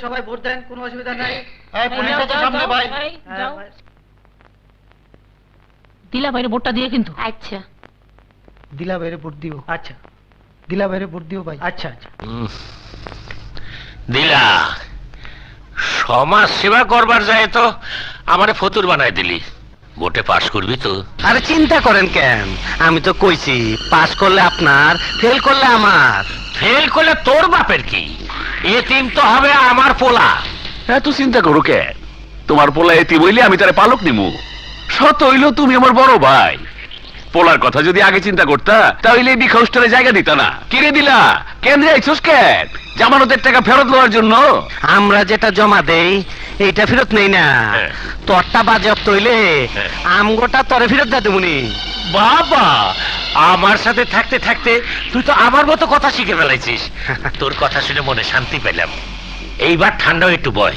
সবাই ভোট দেন কোনো অসুবিধা নাই। এই পুলিশ যাও, আছে যাও, সামনে যাও, ভাই। এই, হ্যাঁ, যাও। ভাই। দিলা বাইরে ভোটটা দিয়ে কিন্তু। আচ্ছা। দিলা বাইরে ভোট দিও। আচ্ছা। দিলা বাইরে ভোট দিও ভাই। আচ্ছা আচ্ছা। দিলা সমাজ সেবা করবার যায় তো আমারে ফতুর বানাই দিলি। ভোটে পাশ করবি তো। আরে চিন্তা করেন কেন? আমি তো কইছি পাস করলে আপনার ফেল করলে আমার। ফেল করলে তোর বাপের কি? এতিম তো হবে আমার পোলা। এত চিন্তা করো কে? তোমার পোলা এতি বইলে আমি তারে পালক নিমু। সত হইল তুমি আমার বড় ভাই। পোলার কথা যদি আগে চিন্তা করতা তাহলে এই বিখা হোস্টেলে জায়গা দিতা না। কিরে দিলা? কেন্দ্রে আইছস কেন জামানতের টাকা ফেরত দেওয়ার জন্য? আমরা যেটা জমা দেই এইটা ফেরত নেই না। হ্যাঁ। তোরটা বাজেয়াপ্ত হইলে হ্যাঁ। আমগোটা তরে ফেরত দে দেবুনি। বাবা আমার সাথে থাকতে থাকতে তুই তো আমার মতো কথা শিখে ফেলাইছিস তোর কথা শুনে মনে শান্তি পেলাম। এইবার ঠান্ডাও একটু বয়।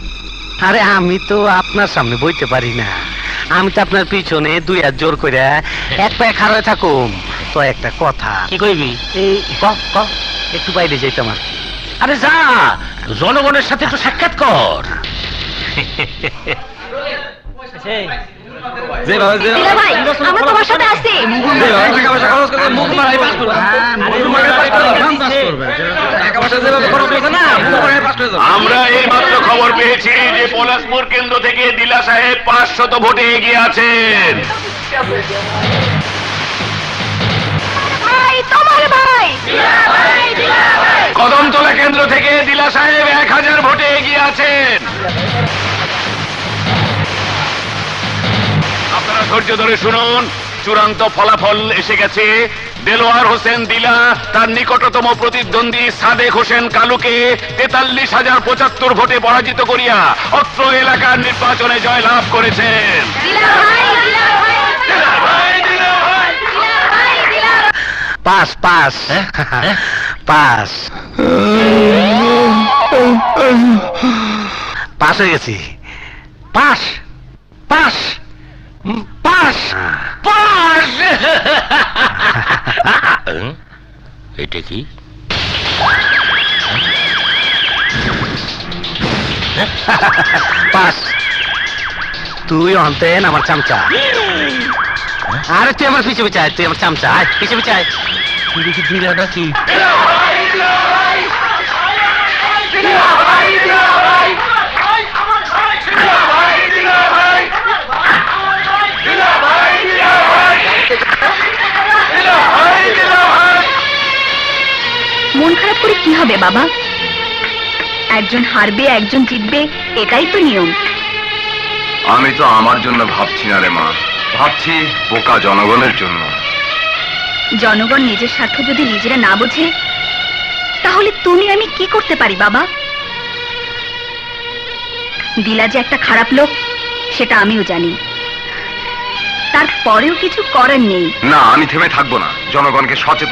আরে আমি তো আপনার সামনে বইতে পারি না। আমি তো আপনার পিছনে দুই হাত জোর করে এক পায়ে খাড়া হয়ে থাকুম। তো একটা কথা। কি কইবি? এই ক ক একটু বাইরে যাইতাম আর কি। আরে যা! জনগণের সাথে তো সাক্ষাৎ কর। সেই দিলা ভাই আমরা তোমার সাথে আছি আমরা এই মাত্র খবর পেয়েছি যে পলাশপুর কেন্দ্র থেকে দিলা সাহেব পাঁচশত ভোটে এগিয়ে আছেন। কদমতলা কেন্দ্র থেকে দিলা সাহেব এক হাজার ভোটে এগিয়ে আছেন। আপনারা ধৈর্য ধরে শুনুন চূড়ান্ত ফলাফল এসে গেছে। দেলোয়ার হোসেন দিলা তার নিকটতম প্রতিদ্বন্দ্বী সাদেক হোসেন কালুকে তেতাল্লিশ হাজার পঁচাত্তর ভোটে পরাজিত করিয়া অত্র এলাকার নির্বাচনে জয়লাভ করেছেন। ভাই দিলা ভাই দিলা পাস। পাস পাস পাস হয়ে গেছি। Pass pass pass. পাস! হুম? এটা কি পাস তুই অন্তেন আমার চামচা আরে তুই আমার পিছে পিছে আয়, তুই আমার চামচা আয় পিছে পিছে আয় দিলা নাকি কি হবে বাবা? একজন হারবে একজন জিতবে এটাই তো নিয়ম। আমি তো আমার জন্য ভাবছি না রে মা। ভাবছি বোকা জনগণের জন্য। জনগণ নিজের স্বার্থ যদি নিজেরা না বোঝে তাহলে তুমি আমি কি করতে পারি বাবা? দিলা যে একটা খারাপ লোক সেটা আমিও জানি। তারপরেও কিছু করার নেই। না আমি থেমে থাকব না। জনগণকে সচেতন